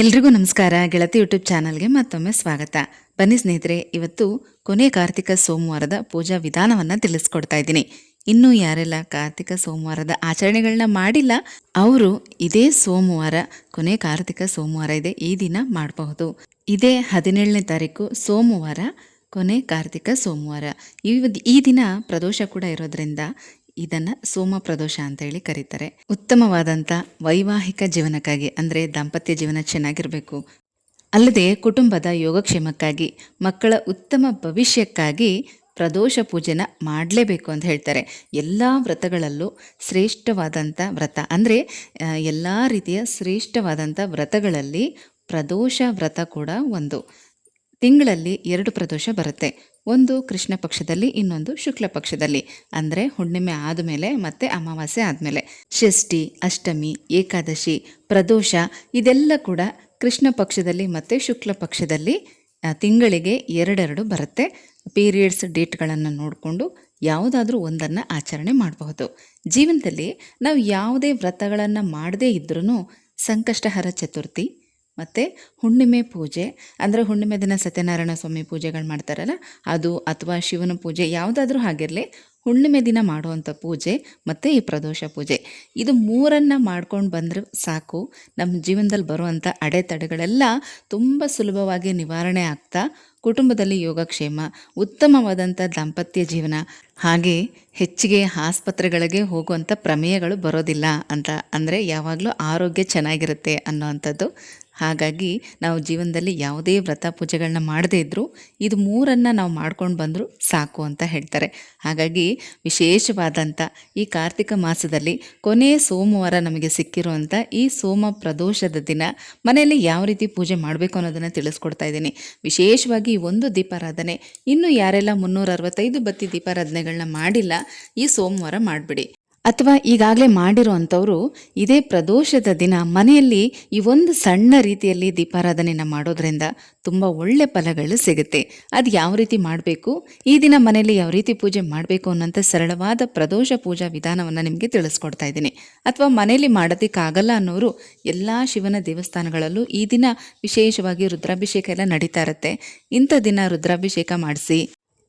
ಎಲ್ರಿಗೂ ನಮಸ್ಕಾರ. ಗೆಳತಿ ಯೂಟ್ಯೂಬ್ ಚಾನಲ್ಗೆ ಮತ್ತೊಮ್ಮೆ ಸ್ವಾಗತ. ಬನ್ನಿ ಸ್ನೇಹಿತರೆ, ಇವತ್ತು ಕೊನೆ ಕಾರ್ತಿಕ ಸೋಮವಾರದ ಪೂಜಾ ವಿಧಾನವನ್ನು ತಿಳಿಸ್ಕೊಡ್ತಾ ಇದ್ದೀನಿ. ಇನ್ನೂ ಯಾರೆಲ್ಲ ಕಾರ್ತಿಕ ಸೋಮವಾರದ ಆಚರಣೆಗಳನ್ನ ಮಾಡಿಲ್ಲ, ಅವರು ಇದೇ ಸೋಮವಾರ, ಕೊನೆ ಕಾರ್ತಿಕ ಸೋಮವಾರ ಇದೆ, ಈ ದಿನ ಮಾಡಬಹುದು. ಇದೇ ಹದಿನೇಳನೇ ತಾರೀಕು ಸೋಮವಾರ, ಕೊನೆ ಕಾರ್ತಿಕ ಸೋಮವಾರ. ಈ ದಿನ ಪ್ರದೋಷ ಕೂಡ ಇರೋದ್ರಿಂದ ಇದನ್ನ ಸೋಮ ಪ್ರದೋಷ ಅಂತ ಹೇಳಿ ಕರೀತಾರೆ. ಉತ್ತಮವಾದಂಥ ವೈವಾಹಿಕ ಜೀವನಕ್ಕಾಗಿ ಅಂದರೆ ದಾಂಪತ್ಯ ಜೀವನ ಚೆನ್ನಾಗಿರಬೇಕು. ಅಲ್ಲದೆ ಕುಟುಂಬದ ಯೋಗಕ್ಷೇಮಕ್ಕಾಗಿ, ಮಕ್ಕಳ ಉತ್ತಮ ಭವಿಷ್ಯಕ್ಕಾಗಿ ಪ್ರದೋಷ ಪೂಜೆನ ಮಾಡಲೇಬೇಕು ಅಂತ ಹೇಳ್ತಾರೆ. ಎಲ್ಲ ವ್ರತಗಳಲ್ಲೂ ಶ್ರೇಷ್ಠವಾದಂಥ ವ್ರತ ಅಂದರೆ ಎಲ್ಲ ರೀತಿಯ ಶ್ರೇಷ್ಠವಾದಂಥ ವ್ರತಗಳಲ್ಲಿ ಪ್ರದೋಷ ವ್ರತ ಕೂಡ ಒಂದು. ತಿಂಗಳಲ್ಲಿ ಎರಡು ಪ್ರದೋಷ ಬರುತ್ತೆ. ಒಂದು ಕೃಷ್ಣ ಪಕ್ಷದಲ್ಲಿ, ಇನ್ನೊಂದು ಶುಕ್ಲ ಪಕ್ಷದಲ್ಲಿ. ಅಂದರೆ ಹುಣ್ಣಿಮೆ ಆದಮೇಲೆ ಮತ್ತೆ ಅಮಾವಾಸ್ಯೆ ಆದಮೇಲೆ. ಷಷ್ಠಿ, ಅಷ್ಟಮಿ, ಏಕಾದಶಿ, ಪ್ರದೋಷ, ಇದೆಲ್ಲ ಕೂಡ ಕೃಷ್ಣ ಪಕ್ಷದಲ್ಲಿ ಮತ್ತು ಶುಕ್ಲ ಪಕ್ಷದಲ್ಲಿ ತಿಂಗಳಿಗೆ ಎರಡೆರಡು ಬರುತ್ತೆ. ಪೀರಿಯಡ್ಸ್, ಡೇಟ್ಗಳನ್ನು ನೋಡಿಕೊಂಡು ಯಾವುದಾದ್ರೂ ಒಂದನ್ನು ಆಚರಣೆ ಮಾಡಬಹುದು. ಜೀವನದಲ್ಲಿ ನಾವು ಯಾವುದೇ ವ್ರತಗಳನ್ನು ಮಾಡದೇ ಇದ್ರೂ ಸಂಕಷ್ಟಹರ ಚತುರ್ಥಿ ಮತ್ತು ಹುಣ್ಣಿಮೆ ಪೂಜೆ, ಅಂದರೆ ಹುಣ್ಣಿಮೆ ದಿನ ಸತ್ಯನಾರಾಯಣ ಸ್ವಾಮಿ ಪೂಜೆಗಳು ಮಾಡ್ತಾರಲ್ಲ, ಅದು ಅಥವಾ ಶಿವನ ಪೂಜೆ, ಯಾವುದಾದ್ರೂ ಆಗಿರಲಿ ಹುಣ್ಣಿಮೆ ದಿನ ಮಾಡುವಂಥ ಪೂಜೆ ಮತ್ತು ಈ ಪ್ರದೋಷ ಪೂಜೆ. ಇದು ಮೂರನ್ನು ಮಾಡ್ಕೊಂಡು ಬಂದರೆ ಸಾಕು. ನಮ್ಮ ಜೀವನದಲ್ಲಿ ಬರುವಂಥ ಅಡೆತಡೆಗಳೆಲ್ಲ ತುಂಬ ಸುಲಭವಾಗಿ ನಿವಾರಣೆ ಆಗ್ತಾ, ಕುಟುಂಬದಲ್ಲಿ ಯೋಗಕ್ಷೇಮ, ಉತ್ತಮವಾದಂಥ ದಾಂಪತ್ಯ ಜೀವನ, ಹಾಗೆ ಹೆಚ್ಚಿಗೆ ಆಸ್ಪತ್ರೆಗಳಿಗೆ ಹೋಗುವಂಥ ಪ್ರಮೇಯಗಳು ಬರೋದಿಲ್ಲ ಅಂತ. ಅಂದರೆ ಯಾವಾಗಲೂ ಆರೋಗ್ಯ ಚೆನ್ನಾಗಿರುತ್ತೆ ಅನ್ನೋವಂಥದ್ದು. ಹಾಗಾಗಿ ನಾವು ಜೀವನದಲ್ಲಿ ಯಾವುದೇ ವ್ರತ ಪೂಜೆಗಳನ್ನ ಮಾಡದೇ ಇದ್ದರೂ ಇದು ಮೂರನ್ನು ನಾವು ಮಾಡ್ಕೊಂಡು ಬಂದರೂ ಸಾಕು ಅಂತ ಹೇಳ್ತಾರೆ. ಹಾಗಾಗಿ ವಿಶೇಷವಾದಂಥ ಈ ಕಾರ್ತಿಕ ಮಾಸದಲ್ಲಿ ಕೊನೆಯ ಸೋಮವಾರ ನಮಗೆ ಸಿಕ್ಕಿರುವಂಥ ಈ ಸೋಮ ಪ್ರದೋಷದ ದಿನ ಮನೆಯಲ್ಲಿ ಯಾವ ರೀತಿ ಪೂಜೆ ಮಾಡಬೇಕು ಅನ್ನೋದನ್ನು ತಿಳಿಸ್ಕೊಡ್ತಾ ಇದ್ದೀನಿ. ವಿಶೇಷವಾಗಿ ಒಂದು ದೀಪಾರಾಧನೆ. ಇನ್ನು ಯಾರೆಲ್ಲ ಮುನ್ನೂರ ಅರವತ್ತೈದು ಬತ್ತಿ ದೀಪಾರಾಧನೆಗಳನ್ನ ಮಾಡಿಲ್ಲ ಈ ಸೋಮವಾರ ಮಾಡಿಬಿಡಿ. ಅಥವಾ ಈಗಾಗಲೇ ಮಾಡಿರೋ ಅಂಥವರು ಇದೇ ಪ್ರದೋಷದ ದಿನ ಮನೆಯಲ್ಲಿ ಈ ಒಂದು ಸಣ್ಣ ರೀತಿಯಲ್ಲಿ ದೀಪಾರಾಧನೆಯನ್ನು ಮಾಡೋದ್ರಿಂದ ತುಂಬ ಒಳ್ಳೆ ಫಲಗಳು ಸಿಗುತ್ತೆ. ಅದು ಯಾವ ರೀತಿ ಮಾಡಬೇಕು? ಈ ದಿನ ಮನೆಯಲ್ಲಿ ಯಾವ ರೀತಿ ಪೂಜೆ ಮಾಡಬೇಕು ಅನ್ನೋಂಥ ಸರಳವಾದ ಪ್ರದೋಷ ಪೂಜಾ ವಿಧಾನವನ್ನು ನಿಮಗೆ ತಿಳಿಸ್ಕೊಡ್ತಾ ಇದ್ದೀನಿ. ಅಥವಾ ಮನೆಯಲ್ಲಿ ಮಾಡೋದಕ್ಕಾಗಲ್ಲ ಅನ್ನೋರು ಎಲ್ಲ ಶಿವನ ದೇವಸ್ಥಾನಗಳಲ್ಲೂ ಈ ದಿನ ವಿಶೇಷವಾಗಿ ರುದ್ರಾಭಿಷೇಕ ಎಲ್ಲ ನಡೀತಾ ಇರುತ್ತೆ. ಇಂಥ ದಿನ ರುದ್ರಾಭಿಷೇಕ ಮಾಡಿಸಿ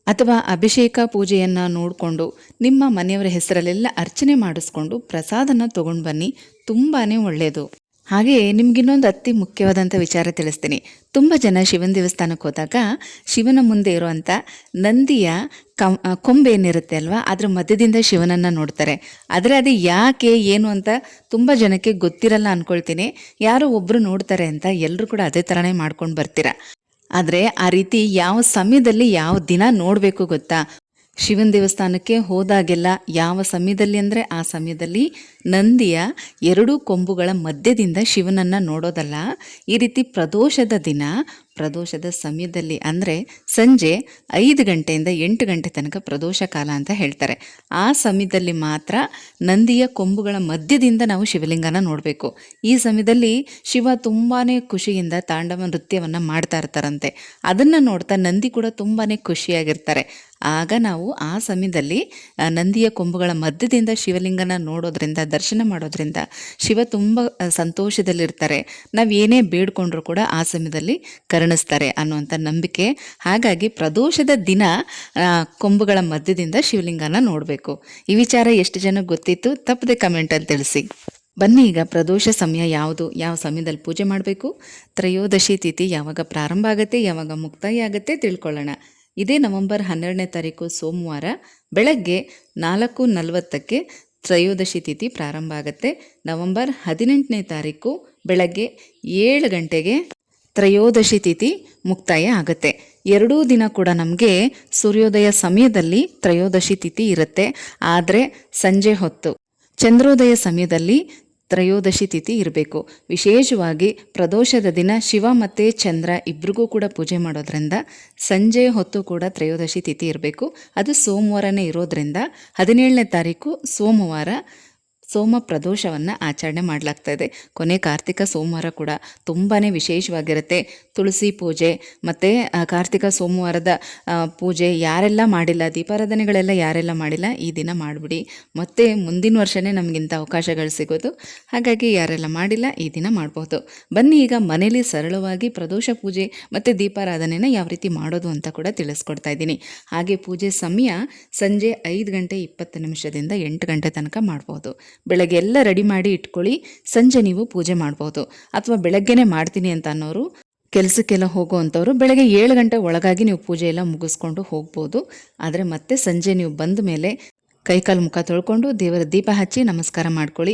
ಅಥವಾ ಅಭಿಷೇಕ ಪೂಜೆಯನ್ನು ನೋಡಿಕೊಂಡು ನಿಮ್ಮ ಮನೆಯವರ ಹೆಸರಲ್ಲೆಲ್ಲ ಅರ್ಚನೆ ಮಾಡಿಸ್ಕೊಂಡು ಪ್ರಸಾದನ ತಗೊಂಡು ಬನ್ನಿ ತುಂಬಾ ಒಳ್ಳೆಯದು ಹಾಗೆಯೇ ನಿಮ್ಗಿನ್ನೊಂದು ಅತಿ ಮುಖ್ಯವಾದಂಥ ವಿಚಾರ ತಿಳಿಸ್ತೀನಿ. ತುಂಬ ಜನ ಶಿವನ ದೇವಸ್ಥಾನಕ್ಕೆ ಹೋದಾಗ ಶಿವನ ಮುಂದೆ ಇರುವಂಥ ನಂದಿಯ ಕಂ ಕೊಂಬೆ ಏನಿರುತ್ತೆ ಅಲ್ವಾ, ಅದರ ಮಧ್ಯದಿಂದ ಶಿವನನ್ನು ನೋಡ್ತಾರೆ. ಆದರೆ ಅದು ಯಾಕೆ, ಏನು ಅಂತ ತುಂಬ ಜನಕ್ಕೆ ಗೊತ್ತಿರಲ್ಲ ಅಂದ್ಕೊಳ್ತೀನಿ ಯಾರೋ ಒಬ್ಬರು ನೋಡ್ತಾರೆ ಅಂತ ಎಲ್ಲರೂ ಕೂಡ ಅದೇ ಥರನೇ ಮಾಡ್ಕೊಂಡು ಬರ್ತೀರಾ. ಆದರೆ ಆ ರೀತಿ ಯಾವ ಸಮಯದಲ್ಲಿ ಯಾವ ದಿನ ನೋಡಬೇಕು ಗೊತ್ತಾ? ಶಿವನ ದೇವಸ್ಥಾನಕ್ಕೆ ಹೋದಾಗೆಲ್ಲ ಯಾವ ಸಮಯದಲ್ಲಿ ಅಂದರೆ ಆ ಸಮಯದಲ್ಲಿ ನಂದಿಯ ಎರಡೂ ಕೊಂಬುಗಳ ಮಧ್ಯದಿಂದ ಶಿವನನ್ನು ನೋಡೋದಲ್ಲ, ಈ ರೀತಿ ಪ್ರದೋಷದ ದಿನ, ಪ್ರದೋಷದ ಸಮಯದಲ್ಲಿ ಅಂದರೆ ಸಂಜೆ ಐದು ಗಂಟೆಯಿಂದ ಎಂಟು ಗಂಟೆ ತನಕ ಪ್ರದೋಷ ಕಾಲ ಅಂತ ಹೇಳ್ತಾರೆ. ಆ ಸಮಯದಲ್ಲಿ ಮಾತ್ರ ನಂದಿಯ ಕೊಂಬುಗಳ ಮಧ್ಯದಿಂದ ನಾವು ಶಿವಲಿಂಗನ ನೋಡಬೇಕು. ಈ ಸಮಯದಲ್ಲಿ ಶಿವ ತುಂಬಾ ಖುಷಿಯಿಂದ ತಾಂಡವ ನೃತ್ಯವನ್ನು ಮಾಡ್ತಾ ಇರ್ತಾರಂತೆ. ಅದನ್ನು ನೋಡ್ತಾ ನಂದಿ ಕೂಡ ತುಂಬಾ ಖುಷಿಯಾಗಿರ್ತಾರೆ. ಆಗ ನಾವು ಆ ಸಮಯದಲ್ಲಿ ನಂದಿಯ ಕೊಂಬುಗಳ ಮಧ್ಯದಿಂದ ಶಿವಲಿಂಗನ ನೋಡೋದ್ರಿಂದ ದರ್ಶನ ಮಾಡೋದ್ರಿಂದ ಶಿವ ತುಂಬ ಸಂತೋಷದಲ್ಲಿರ್ತಾರೆ. ನಾವು ಏನೇ ಬೇಡ್ಕೊಂಡ್ರೂ ಕೂಡ ಆ ಸಮಯದಲ್ಲಿ ಕರುಣಿಸ್ತಾರೆ ಅನ್ನುವಂಥ ನಂಬಿಕೆ. ಹಾಗಾಗಿ ಪ್ರದೋಷದ ದಿನ ಕೊಂಬುಗಳ ಮಧ್ಯದಿಂದ ಶಿವಲಿಂಗನ ನೋಡಬೇಕು. ಈ ವಿಚಾರ ಎಷ್ಟು ಜನಕ್ಕೆ ಗೊತ್ತಿತ್ತು ತಪ್ಪದೆ ಕಮೆಂಟಲ್ಲಿ ತಿಳಿಸಿ. ಬನ್ನಿ ಈಗ ಪ್ರದೋಷ ಸಮಯ ಯಾವುದು, ಯಾವ ಸಮಯದಲ್ಲಿ ಪೂಜೆ ಮಾಡಬೇಕು? ತ್ರಯೋದಶಿ ತಿಥಿ ಯಾವಾಗ ಪ್ರಾರಂಭ ಆಗುತ್ತೆ, ಯಾವಾಗ ಮುಕ್ತಾಯ ಆಗುತ್ತೆ ತಿಳ್ಕೊಳ್ಳೋಣ. ಇದೇ ನವೆಂಬರ್ ಹನ್ನೆರಡನೇ ತಾರೀಕು ಸೋಮವಾರ ಬೆಳಗ್ಗೆ ನಾಲ್ಕು ನಲವತ್ತಕ್ಕೆ ತ್ರಯೋದಶಿ ತಿಥಿ ಪ್ರಾರಂಭ ಆಗುತ್ತೆ. ನವೆಂಬರ್ ಹದಿನೆಂಟನೇ ತಾರೀಕು ಬೆಳಗ್ಗೆ ಏಳು ಗಂಟೆಗೆ ತ್ರಯೋದಶಿ ತಿಥಿ ಮುಕ್ತಾಯ ಆಗುತ್ತೆ. ಎರಡೂ ದಿನ ಕೂಡ ನಮಗೆ ಸೂರ್ಯೋದಯ ಸಮಯದಲ್ಲಿ ತ್ರಯೋದಶಿ ತಿಥಿ ಇರುತ್ತೆ. ಆದರೆ ಸಂಜೆ ಹೊತ್ತು, ಚಂದ್ರೋದಯ ಸಮಯದಲ್ಲಿ ತ್ರಯೋದಶಿ ತಿಥಿ ಇರಬೇಕು. ವಿಶೇಷವಾಗಿ ಪ್ರದೋಷದ ದಿನ ಶಿವ ಮತ್ತು ಚಂದ್ರ ಇಬ್ರಿಗೂ ಕೂಡ ಪೂಜೆ ಮಾಡೋದ್ರಿಂದ ಸಂಜೆ ಹೊತ್ತು ಕೂಡ ತ್ರಯೋದಶಿ ತಿಥಿ ಇರಬೇಕು. ಅದು ಸೋಮವಾರನೇ ಇರೋದ್ರಿಂದ ಹದಿನೇಳನೇ ತಾರೀಕು ಸೋಮವಾರ ಸೋಮ ಪ್ರದೋಷವನ್ನು ಆಚರಣೆ ಮಾಡಲಾಗ್ತಾ ಇದೆ. ಕೊನೆ ಕಾರ್ತಿಕ ಸೋಮವಾರ ಕೂಡ ತುಂಬಾ ವಿಶೇಷವಾಗಿರುತ್ತೆ. ತುಳಸಿ ಪೂಜೆ, ಮತ್ತು ಕಾರ್ತಿಕ ಸೋಮವಾರದ ಪೂಜೆ ಯಾರೆಲ್ಲ ಮಾಡಿಲ್ಲ, ದೀಪಾರಾಧನೆಗಳೆಲ್ಲ ಯಾರೆಲ್ಲ ಮಾಡಿಲ್ಲ, ಈ ದಿನ ಮಾಡಿಬಿಡಿ. ಮತ್ತೆ ಮುಂದಿನ ವರ್ಷವೇ ನಮಗಿಂತ ಅವಕಾಶಗಳು ಸಿಗೋದು. ಹಾಗಾಗಿ ಯಾರೆಲ್ಲ ಮಾಡಿಲ್ಲ, ಈ ದಿನ ಮಾಡ್ಬೋದು. ಬನ್ನಿ ಈಗ ಮನೇಲಿ ಸರಳವಾಗಿ ಪ್ರದೋಷ ಪೂಜೆ ಮತ್ತು ದೀಪಾರಾಧನೆನ ಯಾವ ರೀತಿ ಮಾಡೋದು ಅಂತ ಕೂಡ ತಿಳಿಸ್ಕೊಡ್ತಾ ಇದ್ದೀನಿ. ಹಾಗೆ ಪೂಜೆ ಸಮಯ ಸಂಜೆ ಐದು ಗಂಟೆ ಇಪ್ಪತ್ತು ನಿಮಿಷದಿಂದ ಎಂಟು ಗಂಟೆ ತನಕ ಮಾಡ್ಬೋದು. ಬೆಳಗ್ಗೆ ಎಲ್ಲ ರೆಡಿ ಮಾಡಿ ಇಟ್ಕೊಳ್ಳಿ. ಸಂಜೆ ನೀವು ಪೂಜೆ ಮಾಡ್ಬೋದು. ಅಥವಾ ಬೆಳಗ್ಗೆನೇ ಮಾಡ್ತೀನಿ ಅಂತ ಅನ್ನೋರು, ಕೆಲಸಕ್ಕೆಲ್ಲ ಹೋಗುವಂಥವ್ರು ಬೆಳಗ್ಗೆ ಏಳು ಗಂಟೆ ಒಳಗಾಗಿ ನೀವು ಪೂಜೆ ಎಲ್ಲ ಮುಗಿಸ್ಕೊಂಡು ಹೋಗ್ಬೋದು. ಆದರೆ ಮತ್ತೆ ಸಂಜೆ ನೀವು ಬಂದ ಮೇಲೆ ಕೈಕಾಲು ಮುಖ ತೊಳ್ಕೊಂಡು ದೇವರ ದೀಪ ಹಚ್ಚಿ ನಮಸ್ಕಾರ ಮಾಡ್ಕೊಳ್ಳಿ.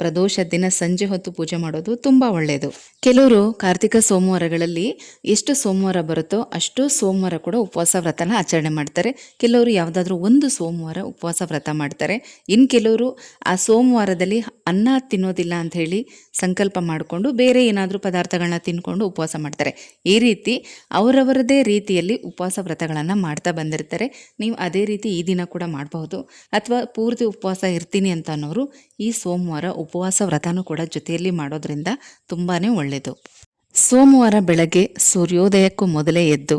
ಪ್ರದೋಷ ದಿನ ಸಂಜೆ ಹೊತ್ತು ಪೂಜೆ ಮಾಡೋದು ತುಂಬ ಒಳ್ಳೆಯದು ಕೆಲವರು ಕಾರ್ತಿಕ ಸೋಮವಾರಗಳಲ್ಲಿ ಎಷ್ಟು ಸೋಮವಾರ ಬರುತ್ತೋ ಅಷ್ಟು ಸೋಮವಾರ ಕೂಡ ಉಪವಾಸ ವ್ರತನ ಆಚರಣೆ ಮಾಡ್ತಾರೆ. ಕೆಲವರು ಯಾವುದಾದ್ರೂ ಒಂದು ಸೋಮವಾರ ಉಪವಾಸ ವ್ರತ ಮಾಡ್ತಾರೆ. ಇನ್ನು ಕೆಲವರು ಆ ಸೋಮವಾರದಲ್ಲಿ ಅನ್ನ ತಿನ್ನೋದಿಲ್ಲ ಅಂತ ಹೇಳಿ ಸಂಕಲ್ಪ ಮಾಡಿಕೊಂಡು ಬೇರೆ ಏನಾದರೂ ಪದಾರ್ಥಗಳನ್ನ ತಿನ್ಕೊಂಡು ಉಪವಾಸ ಮಾಡ್ತಾರೆ. ಈ ರೀತಿ ಅವರವರದೇ ರೀತಿಯಲ್ಲಿ ಉಪವಾಸ ವ್ರತಗಳನ್ನು ಮಾಡ್ತಾ ಬಂದಿರ್ತಾರೆ. ನೀವು ಅದೇ ರೀತಿ ಈ ದಿನ ಕೂಡ ಮಾಡಬಹುದು. ಅಥವಾ ಪೂರ್ತಿ ಉಪವಾಸ ಇರ್ತೀನಿ ಅಂತ ಅನ್ನೋರು ಈ ಸೋಮವಾರ ಉಪವಾಸ ವ್ರತನೂ ಕೂಡ ಜೊತೆಯಲ್ಲಿ ಮಾಡೋದ್ರಿಂದ ತುಂಬಾ ಒಳ್ಳೆಯದು ಸೋಮವಾರ ಬೆಳಗ್ಗೆ ಸೂರ್ಯೋದಯಕ್ಕೂ ಮೊದಲೇ ಎದ್ದು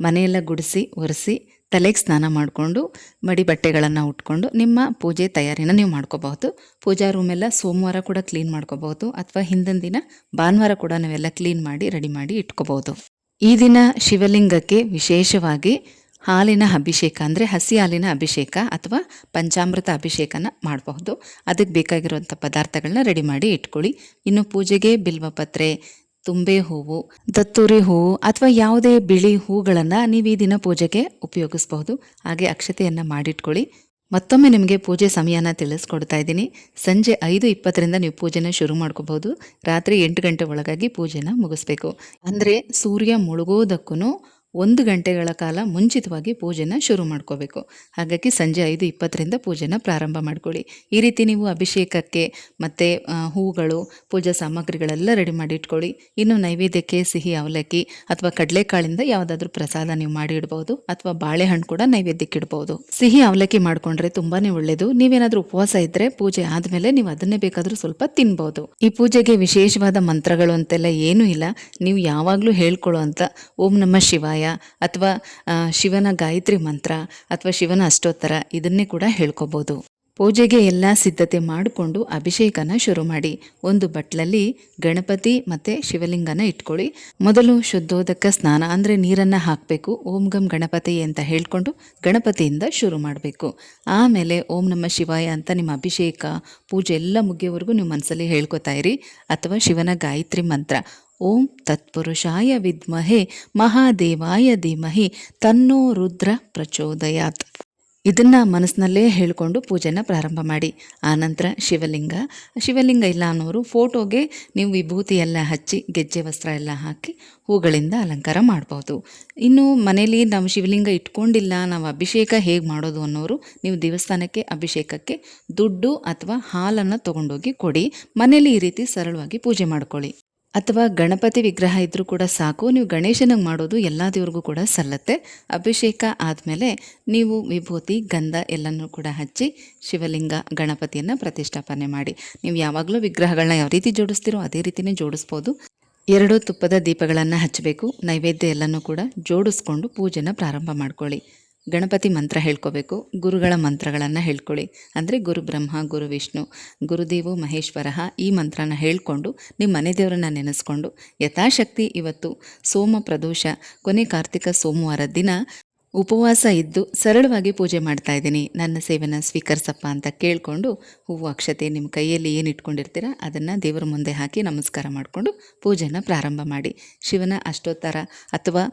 ಮನೆಯೆಲ್ಲ ಗುಡಿಸಿ, ಒರೆಸಿ, ತಲೆಗೆ ಸ್ನಾನ ಮಾಡಿಕೊಂಡು ಮಡಿ ಬಟ್ಟೆಗಳನ್ನು ಉಟ್ಕೊಂಡು ನಿಮ್ಮ ಪೂಜೆ ತಯಾರಿನ ನೀವು ಮಾಡ್ಕೋಬಹುದು. ಪೂಜಾ ರೂಮೆಲ್ಲ ಸೋಮವಾರ ಕೂಡ ಕ್ಲೀನ್ ಮಾಡ್ಕೋಬಹುದು ಅಥವಾ ಹಿಂದಿನ ದಿನ ಭಾನುವಾರ ಕೂಡ ನಾವೆಲ್ಲ ಕ್ಲೀನ್ ಮಾಡಿ ರೆಡಿ ಮಾಡಿ ಇಟ್ಕೋಬಹುದು. ಈ ದಿನ ಶಿವಲಿಂಗಕ್ಕೆ ವಿಶೇಷವಾಗಿ ಹಾಲಿನ ಅಭಿಷೇಕ ಅಂದರೆ ಹಸಿ ಹಾಲಿನ ಅಭಿಷೇಕ ಅಥವಾ ಪಂಚಾಮೃತ ಅಭಿಷೇಕನ ಮಾಡಬಹುದು. ಅದಕ್ಕೆ ಬೇಕಾಗಿರುವಂಥ ಪದಾರ್ಥಗಳನ್ನ ರೆಡಿ ಮಾಡಿ ಇಟ್ಕೊಳ್ಳಿ. ಇನ್ನು ಪೂಜೆಗೆ ಬಿಲ್ವಪತ್ರೆ, ತುಂಬೆ ಹೂವು, ದತ್ತೂರಿ ಹೂವು ಅಥವಾ ಯಾವುದೇ ಬಿಳಿ ಹೂಗಳನ್ನು ನೀವು ಈ ದಿನ ಪೂಜೆಗೆ ಉಪಯೋಗಿಸಬಹುದು. ಹಾಗೆ ಅಕ್ಷತೆಯನ್ನು ಮಾಡಿಟ್ಕೊಳ್ಳಿ. ಮತ್ತೊಮ್ಮೆ ನಿಮಗೆ ಪೂಜೆ ಸಮಯನ ತಿಳಿಸ್ಕೊಡ್ತಾ ಇದ್ದೀನಿ. ಸಂಜೆ ಐದು ಇಪ್ಪತ್ತರಿಂದ ನೀವು ಪೂಜೆನ ಶುರು ಮಾಡ್ಕೋಬಹುದು. ರಾತ್ರಿ ಎಂಟು ಗಂಟೆ ಒಳಗಾಗಿ ಪೂಜೆನ ಮುಗಿಸ್ಬೇಕು. ಅಂದರೆ ಸೂರ್ಯ ಮುಳುಗೋದಕ್ಕೂ ಒಂದು ಗಂಟೆಗಳ ಕಾಲ ಮುಂಚಿತವಾಗಿ ಪೂಜೆನ ಶುರು ಮಾಡ್ಕೋಬೇಕು. ಹಾಗಾಗಿ ಸಂಜೆ ಐದು ಇಪ್ಪತ್ತರಿಂದ ಪೂಜೆನ ಪ್ರಾರಂಭ ಮಾಡ್ಕೊಳ್ಳಿ. ಈ ರೀತಿ ನೀವು ಅಭಿಷೇಕಕ್ಕೆ ಮತ್ತು ಹೂಗಳು ಪೂಜಾ ಸಾಮಗ್ರಿಗಳೆಲ್ಲ ರೆಡಿ ಮಾಡಿ ಇಟ್ಕೊಳ್ಳಿ. ಇನ್ನು ನೈವೇದ್ಯಕ್ಕೆ ಸಿಹಿ ಅವಲಕ್ಕಿ ಅಥವಾ ಕಡಲೆಕಾಳಿಂದ ಯಾವುದಾದ್ರೂ ಪ್ರಸಾದ ನೀವು ಮಾಡಿ ಇಡ್ಬೋದು ಅಥವಾ ಬಾಳೆಹಣ್ಣು ಕೂಡ ನೈವೇದ್ಯಕ್ಕೆ ಇಡ್ಬೋದು. ಸಿಹಿ ಅವಲಕ್ಕಿ ಮಾಡ್ಕೊಂಡ್ರೆ ತುಂಬಾನೇ ಒಳ್ಳೆಯದು ನೀವೇನಾದ್ರೂ ಉಪವಾಸ ಇದ್ದರೆ ಪೂಜೆ ಆದಮೇಲೆ ನೀವು ಅದನ್ನೇ ಬೇಕಾದರೂ ಸ್ವಲ್ಪ ತಿನ್ಬೋದು. ಈ ಪೂಜೆಗೆ ವಿಶೇಷವಾದ ಮಂತ್ರಗಳು ಅಂತೆಲ್ಲ ಏನೂ ಇಲ್ಲ. ನೀವು ಯಾವಾಗಲೂ ಹೇಳ್ಕೊಳ್ಳುವಂಥ ಓಂ ನಮ ಶಿವಾಯ. ಅಥವಾ ಶಿವನ ಗಾಯತ್ರಿ ಮಂತ್ರ ಅಥವಾ ಶಿವನ ಅಷ್ಟೋತ್ತರ ಇದನ್ನೇ ಕೂಡ ಹೇಳ್ಕೋಬೋದು. ಪೂಜೆಗೆ ಎಲ್ಲ ಸಿದ್ಧತೆ ಮಾಡಿಕೊಂಡು ಅಭಿಷೇಕನ ಶುರು ಮಾಡಿ. ಒಂದು ಬಟ್ಲಲ್ಲಿ ಗಣಪತಿ ಮತ್ತು ಶಿವಲಿಂಗನ ಇಟ್ಕೊಳ್ಳಿ. ಮೊದಲು ಶುದ್ಧೋದಕ ಸ್ನಾನ ಅಂದರೆ ನೀರನ್ನು ಹಾಕಬೇಕು. ಓಂ ಗಂ ಗಣಪತಿ ಅಂತ ಹೇಳ್ಕೊಂಡು ಗಣಪತಿಯಿಂದ ಶುರು ಮಾಡಬೇಕು. ಆಮೇಲೆ ಓಂ ನಮ್ಮ ಶಿವಾಯ ಅಂತ ನಿಮ್ಮ ಅಭಿಷೇಕ, ಪೂಜೆ ಎಲ್ಲ ಮುಗಿಯೋವರೆಗೂ ನೀವು ಮನಸ್ಸಲ್ಲಿ ಹೇಳ್ಕೊತಾ ಇರಿ. ಅಥವಾ ಶಿವನ ಗಾಯತ್ರಿ ಮಂತ್ರ. ಓಂ ತತ್ಪುರುಷಾಯ ವಿದ್ಮಹೆ ಮಹಾದೇವಾಯ ಧೀಮಹಿ ತನ್ನೋ ರುದ್ರ ಪ್ರಚೋದಯಾತ್. ಇದನ್ನು ಮನಸ್ಸಿನಲ್ಲೇ ಹೇಳಿಕೊಂಡು ಪೂಜೆನ ಪ್ರಾರಂಭ ಮಾಡಿ. ಆನಂತರ ಶಿವಲಿಂಗ. ಶಿವಲಿಂಗ ಇಲ್ಲ ಅನ್ನೋರು ಫೋಟೋಗೆ ನೀವು ವಿಭೂತಿ ಎಲ್ಲ ಹಚ್ಚಿ, ಗೆಜ್ಜೆ ವಸ್ತ್ರ ಎಲ್ಲ ಹಾಕಿ ಹೂಗಳಿಂದ ಅಲಂಕಾರ ಮಾಡ್ಬೋದು. ಇನ್ನು ಮನೇಲಿ ನಾವು ಶಿವಲಿಂಗ ಇಟ್ಕೊಂಡಿಲ್ಲ, ನಾವು ಅಭಿಷೇಕ ಹೇಗೆ ಮಾಡೋದು ಅನ್ನೋರು ನೀವು ದೇವಸ್ಥಾನಕ್ಕೆ, ಅಭಿಷೇಕಕ್ಕೆ ದುಡ್ಡು ಅಥವಾ ಹಾಲನ್ನು ತೊಗೊಂಡೋಗಿ ಕೊಡಿ. ಮನೇಲಿ ಈ ರೀತಿ ಸರಳವಾಗಿ ಪೂಜೆ ಮಾಡ್ಕೊಳ್ಳಿ. ಅಥವಾ ಗಣಪತಿ ವಿಗ್ರಹ ಇದ್ದರೂ ಕೂಡ ಸಾಕು. ನೀವು ಗಣೇಶನಿಗೆ ಮಾಡೋದು ಎಲ್ಲ ದೇವ್ರಿಗೂ ಕೂಡ ಸಲ್ಲತ್ತೆ. ಅಭಿಷೇಕ ಆದಮೇಲೆ ನೀವು ವಿಭೂತಿ, ಗಂಧ ಎಲ್ಲನೂ ಕೂಡ ಹಚ್ಚಿ ಶಿವಲಿಂಗ ಗಣಪತಿಯನ್ನು ಪ್ರತಿಷ್ಠಾಪನೆ ಮಾಡಿ. ನೀವು ಯಾವಾಗಲೂ ವಿಗ್ರಹಗಳನ್ನ ಯಾವ ರೀತಿ ಜೋಡಿಸ್ತೀರೋ ಅದೇ ರೀತಿಯೇ ಜೋಡಿಸ್ಬೋದು. ಎರಡು ತುಪ್ಪದ ದೀಪಗಳನ್ನು ಹಚ್ಚಬೇಕು ನೈವೇದ್ಯ ಎಲ್ಲನೂ ಕೂಡ ಜೋಡಿಸ್ಕೊಂಡು ಪೂಜೆನ ಪ್ರಾರಂಭ ಮಾಡ್ಕೊಳ್ಳಿ. ಗಣಪತಿ ಮಂತ್ರ ಹೇಳ್ಕೋಬೇಕು. ಗುರುಗಳ ಮಂತ್ರಗಳನ್ನು ಹೇಳ್ಕೊಳ್ಳಿ. ಅಂದರೆ ಗುರು ಬ್ರಹ್ಮ, ಗುರು ವಿಷ್ಣು, ಗುರುದೇವು ಮಹೇಶ್ವರ ಈ ಮಂತ್ರನ ಹೇಳ್ಕೊಂಡು ನಿಮ್ಮ ಮನೆ ದೇವರನ್ನ ನೆನೆಸ್ಕೊಂಡು ಯಥಾಶಕ್ತಿ ಇವತ್ತು ಸೋಮ ಪ್ರದೋಷ, ಕೊನೆ ಕಾರ್ತಿಕ ಸೋಮವಾರ ದಿನ ಉಪವಾಸ ಇದ್ದು ಸರಳವಾಗಿ ಪೂಜೆ ಮಾಡ್ತಾ ಇದ್ದೀನಿ. ನನ್ನ ಸೇವೆನ ಸ್ವೀಕರಿಸಪ್ಪ ಅಂತ ಕೇಳಿಕೊಂಡು ಹೂವು ಅಕ್ಷತೆ ನಿಮ್ಮ ಕೈಯಲ್ಲಿ ಏನು ಇಟ್ಕೊಂಡಿರ್ತೀರ ಅದನ್ನು ದೇವರ ಮುಂದೆ ಹಾಕಿ ನಮಸ್ಕಾರ ಮಾಡಿಕೊಂಡು ಪೂಜೆನ ಪ್ರಾರಂಭ ಮಾಡಿ. ಶಿವನ ಅಷ್ಟೋತ್ತರ ಅಥವಾ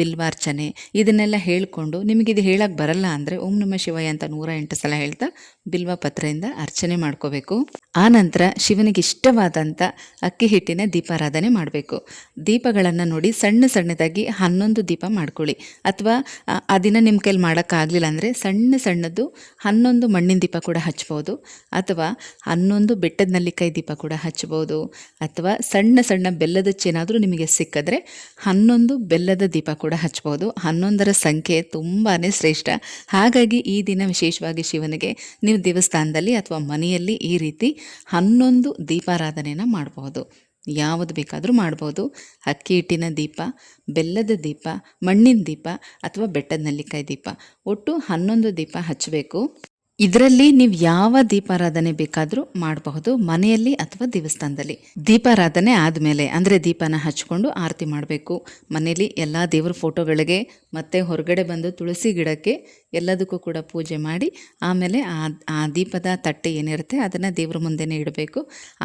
ಬಿಲ್ವಾರ್ಚನೆ ಇದನ್ನೆಲ್ಲ ಹೇಳಿಕೊಂಡು ನಿಮಗಿದು ಹೇಳಕ್ಕೆ ಬರಲ್ಲ ಅಂದರೆ ಓಂ ನಮ ಶಿವಯ್ಯ ಅಂತ ನೂರ ಎಂಟು ಸಲ ಹೇಳ್ತಾ ಬಿಲ್ವ ಪತ್ರೆಯಿಂದ ಅರ್ಚನೆ ಮಾಡ್ಕೋಬೇಕು. ಆನಂತರ ಶಿವನಿಗೆ ಇಷ್ಟವಾದಂಥ ಅಕ್ಕಿ ಹಿಟ್ಟಿನ ದೀಪಾರಾಧನೆ ಮಾಡಬೇಕು. ದೀಪಗಳನ್ನು ನೋಡಿ ಸಣ್ಣ ಸಣ್ಣದಾಗಿ ಹನ್ನೊಂದು ದೀಪ ಮಾಡ್ಕೊಳ್ಳಿ. ಅಥವಾ ಆ- ದಿನ ನಿಮ್ಮ ಕೈಲಿ ಮಾಡೋಕ್ಕಾಗಲಿಲ್ಲ ಅಂದರೆ ಸಣ್ಣ ಸಣ್ಣದು ಹನ್ನೊಂದು ಮಣ್ಣಿನ ದೀಪ ಕೂಡ ಹಚ್ಬೋದು. ಅಥವಾ ಹನ್ನೊಂದು ಬೆಟ್ಟದ ನಲ್ಲಿಕಾಯಿ ದೀಪ ಕೂಡ ಹಚ್ಬೋದು. ಅಥವಾ ಸಣ್ಣ ಸಣ್ಣ ಬೆಲ್ಲದ ಚೇನಾದರೂ ನಿಮಗೆ ಸಿಕ್ಕಿದ್ರೆ ಹನ್ನೊಂದು ಬೆಲ್ಲದ ದೀಪ ಕೂಡ ಹಚ್ಬೋದು. ಹನ್ನೊಂದರ ಸಂಖ್ಯೆ ತುಂಬಾ ಶ್ರೇಷ್ಠ. ಹಾಗಾಗಿ ಈ ದಿನ ವಿಶೇಷವಾಗಿ ಶಿವನಿಗೆ ನೀವು ದೇವಸ್ಥಾನದಲ್ಲಿ ಅಥವಾ ಮನೆಯಲ್ಲಿ ಈ ರೀತಿ ಹನ್ನೊಂದು ದೀಪಾರಾಧನೆಯನ್ನು ಮಾಡಬಹುದು ಯಾವುದು ಬೇಕಾದರೂ ಮಾಡ್ಬೋದು. ಅಕ್ಕಿ, ಹಿಟ್ಟಿನ ದೀಪ, ಬೆಲ್ಲದ ದೀಪ, ಮಣ್ಣಿನ ದೀಪ ಅಥವಾ ಬೆಟ್ಟದ ನೆಲ್ಲಿಕಾಯಿ ದೀಪ. ಒಟ್ಟು ಹನ್ನೊಂದು ದೀಪ ಹಚ್ಚಬೇಕು. ಇದರಲ್ಲಿ ನೀವು ಯಾವ ದೀಪಾರಾಧನೆ ಬೇಕಾದರೂ ಮಾಡಬಹುದು, ಮನೆಯಲ್ಲಿ ಅಥವಾ ದೇವಸ್ಥಾನದಲ್ಲಿ. ದೀಪಾರಾಧನೆ ಆದಮೇಲೆ, ಅಂದರೆ ದೀಪನ ಹಚ್ಕೊಂಡು ಆರತಿ ಮಾಡಬೇಕು. ಮನೆಯಲ್ಲಿ ಎಲ್ಲ ದೇವರ ಫೋಟೋಗಳಿಗೆ, ಮತ್ತು ಹೊರಗಡೆ ಬಂದು ತುಳಸಿ ಗಿಡಕ್ಕೆ ಎಲ್ಲದಕ್ಕೂ ಕೂಡ ಪೂಜೆ ಮಾಡಿ, ಆಮೇಲೆ ಆ ಆ ದೀಪದ ತಟ್ಟೆ ಏನಿರುತ್ತೆ ಅದನ್ನು ದೇವ್ರ ಮುಂದೆನೇ ಇಡಬೇಕು.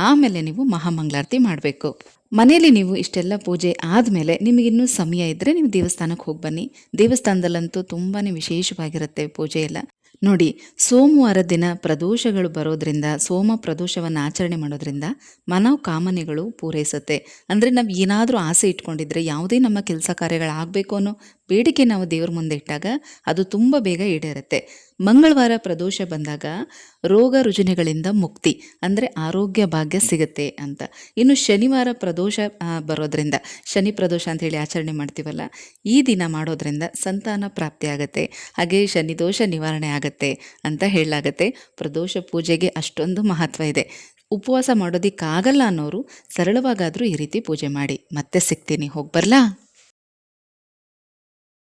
ಆಮೇಲೆ ನೀವು ಮಹಾಮಂಗಳಾರತಿ ಮಾಡಬೇಕು. ಮನೆಯಲ್ಲಿ ನೀವು ಇಷ್ಟೆಲ್ಲ ಪೂಜೆ ಆದಮೇಲೆ ನಿಮಗಿನ್ನೂ ಸಮಯ ಇದ್ದರೆ ನೀವು ದೇವಸ್ಥಾನಕ್ಕೆ ಹೋಗಿ ಬನ್ನಿ ದೇವಸ್ಥಾನದಲ್ಲಂತೂ ತುಂಬಾ ವಿಶೇಷವಾಗಿರುತ್ತೆ ಪೂಜೆ ಎಲ್ಲ. ನೋಡಿ, ಸೋಮವಾರ ದಿನ ಪ್ರದೋಷಗಳು ಬರೋದ್ರಿಂದ, ಸೋಮ ಪ್ರದೋಷವನ್ನು ಆಚರಣೆ ಮಾಡೋದ್ರಿಂದ ಮನೋ ಕಾಮನೆಗಳು ಪೂರೈಸುತ್ತೆ. ಅಂದರೆ ನಾವು ಏನಾದರೂ ಆಸೆ ಇಟ್ಕೊಂಡಿದ್ರೆ ಯಾವುದೇ ನಮ್ಮ ಕೆಲಸ ಕಾರ್ಯಗಳಾಗಬೇಕು ಅನ್ನೋ ಬೇಡಿಕೆ ನಾವು ದೇವ್ರ ಮುಂದೆ ಇಟ್ಟಾಗ ಅದು ತುಂಬ ಬೇಗ ಈಡೇರುತ್ತೆ. ಮಂಗಳವಾರ ಪ್ರದೋಷ ಬಂದಾಗ ರೋಗ ರುಜಿನಗಳಿಂದ ಮುಕ್ತಿ, ಅಂದರೆ ಆರೋಗ್ಯ ಭಾಗ್ಯ ಸಿಗುತ್ತೆ ಅಂತ. ಇನ್ನು ಶನಿವಾರ ಪ್ರದೋಷ ಬರೋದ್ರಿಂದ, ಶನಿ ಪ್ರದೋಷ ಅಂತ ಹೇಳಿ ಆಚರಣೆ ಮಾಡ್ತೀವಲ್ಲ, ಈ ದಿನ ಮಾಡೋದ್ರಿಂದ ಸಂತಾನ ಪ್ರಾಪ್ತಿ ಆಗುತ್ತೆ. ಹಾಗೆ ಶನಿ ದೋಷ ನಿವಾರಣೆ ಆಗುತ್ತೆ ಅಂತ ಹೇಳಲಾಗತ್ತೆ. ಪ್ರದೋಷ ಪೂಜೆಗೆ ಅಷ್ಟೊಂದು ಮಹತ್ವ ಇದೆ. ಉಪವಾಸ ಮಾಡೋದಿಕ್ಕಾಗಲ್ಲ ಅನ್ನೋರು ಸರಳವಾಗಾದರೂ ಈ ರೀತಿ ಪೂಜೆ ಮಾಡಿ. ಮತ್ತೆ ಸಿಗ್ತೀನಿ. ಹೋಗಿ ಬರಲಾ?